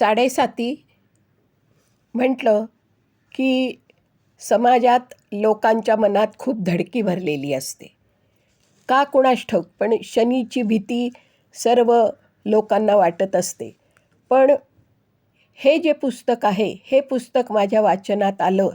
साडेसाती म्हटलं की समाजात लोकांच्या मनात खूप धडकी भरलेली असते. का कुणास ठाऊक पण शनीची भीती सर्व लोकांना वाटत असते. पण हे जे पुस्तक आहे हे पुस्तक माझ्या वाचनात आलं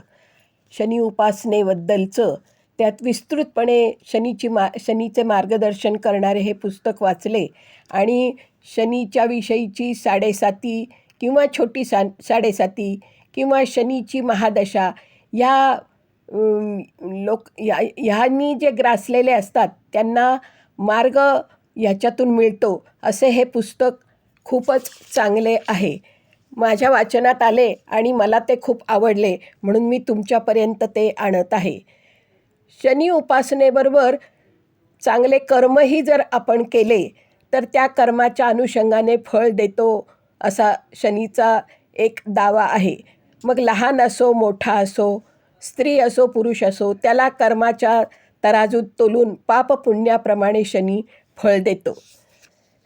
शनी उपासनेबद्दलचं त्यात विस्तृतपणे शनीची मा शनीचे मार्गदर्शन करणारे हे पुस्तक वाचले आणि शनीच्या विषयीची साडेसाती किंवा छोटी सा साडेसाती किंवा शनीची महादशा या लोक या ह्यांनी जे ग्रासलेले असतात त्यांना मार्ग ह्याच्यातून मिळतो असे हे पुस्तक खूपच चांगले आहे. माझ्या वाचनात आले आणि मला ते खूप आवडले म्हणून मी तुमच्यापर्यंत ते आणत आहे. शनी उपासनेबरोबर चांगले कर्मही जर आपण केले तर त्या कर्माच्या अनुषंगाने फळ देतो असा शनीचा एक दावा आहे. मग लहान असो मोठा असो स्त्री असो पुरुष असो त्याला कर्माच्या तराजूत तोलून पाप पुण्याप्रमाणे शनी फळ देतो.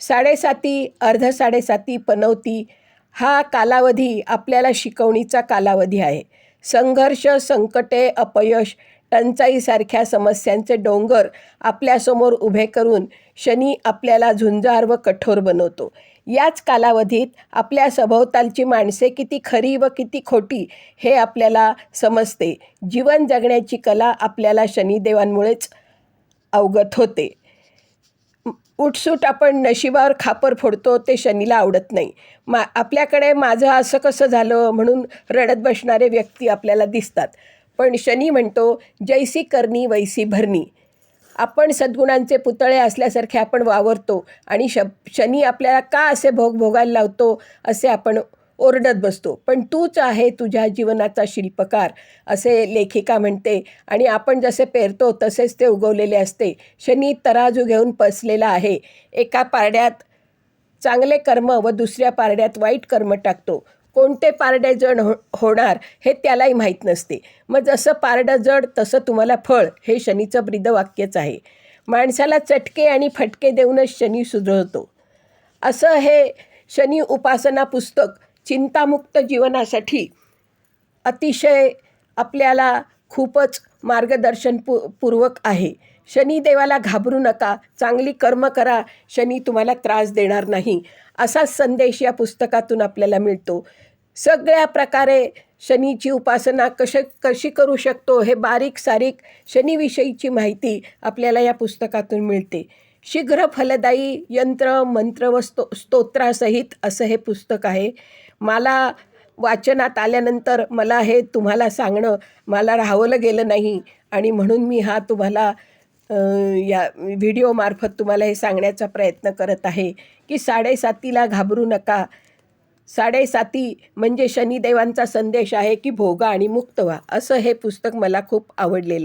साडेसाती अर्ध साडेसाती पनवती हा कालावधी आपल्याला शिकवणीचा कालावधी आहे. संघर्ष संकटे अपयश टंचाईसारख्या समस्यांचे डोंगर आपल्यासमोर उभे करून शनी आपल्याला झुंजार व कठोर बनवतो. याच कालावधीत आपल्या सभोवतालची माणसे किती खरी व किती खोटी हे आपल्याला समजते. जीवन जगण्याची कला आपल्याला शनिदेवांमुळेच अवगत होते. उठसूट आपण नशिबावर खापर फोडतो ते शनीला आवडत नाही. मा आपल्याकडे माझं असं कसं झालं म्हणून रडत बसणारे व्यक्ती आपल्याला दिसतात. पण शनी म्हणतो जैसी करणी वैसी भरणी. आपण सद्गुणांचे पुतळे असल्यासारखे आपण वावरतो आणि श शनी आपल्याला का असे भोग भोगायला लावतो असे आपण ओरडत बसतो. पण तूच आहे तुझ्या जीवनाचा शिल्पकार असे लेखिका म्हणते. आणि आपण जसे पेरतो तसेच ते उगवलेले असते. शनी तराजू घेऊन पसलेला आहे. एका पारड्यात चांगले कर्म व दुसऱ्या पारड्यात वाईट कर्म टाकतो. कोणते पारडे जड हो होणार हे त्यालाही माहीत नसते. मग जसं पारडं जड तसं तुम्हाला फळ हे शनीचं ब्रीदवाक्यच आहे. माणसाला चटके आणि फटके देऊनच शनी सुधरवतो. असं हे शनी उपासना पुस्तक चिंतामुक्त जीवनासाठी अतिशय आपल्याला खूपच मार्गदर्शन पू पूर्वक आहे शनिदेवाला घाबरू नका. चांगली कर्म करा. शनी तुम्हाला त्रास देणार नाही. असा संदेश या पुस्तकातून आपल्याला मिळतो. सगळ्या प्रकारे शनीची उपासना कश कशी करू शकतो हे बारीक सारीक शनीविषयीची माहिती आपल्याला या पुस्तकातून मिळते. शीघ्र फलदायी यंत्र मंत्र व स्तो स्तोत्रासहित असं हे पुस्तक आहे. मला वाचनात आल्यानंतर मला हे तुम्हाला सांगणं मला राहवलं गेलं नाही. आणि म्हणून मी हा तुम्हाला या व्हिडिओमार्फत तुम्हाला हे सांगण्याचा प्रयत्न करत आहे की साडेसातीला घाबरू नका. साडेसाती म्हणजे शनिदेवांचा संदेश आहे की भोगा आणि मुक्त व्हा असं हे पुस्तक मला खूप आवडलेलं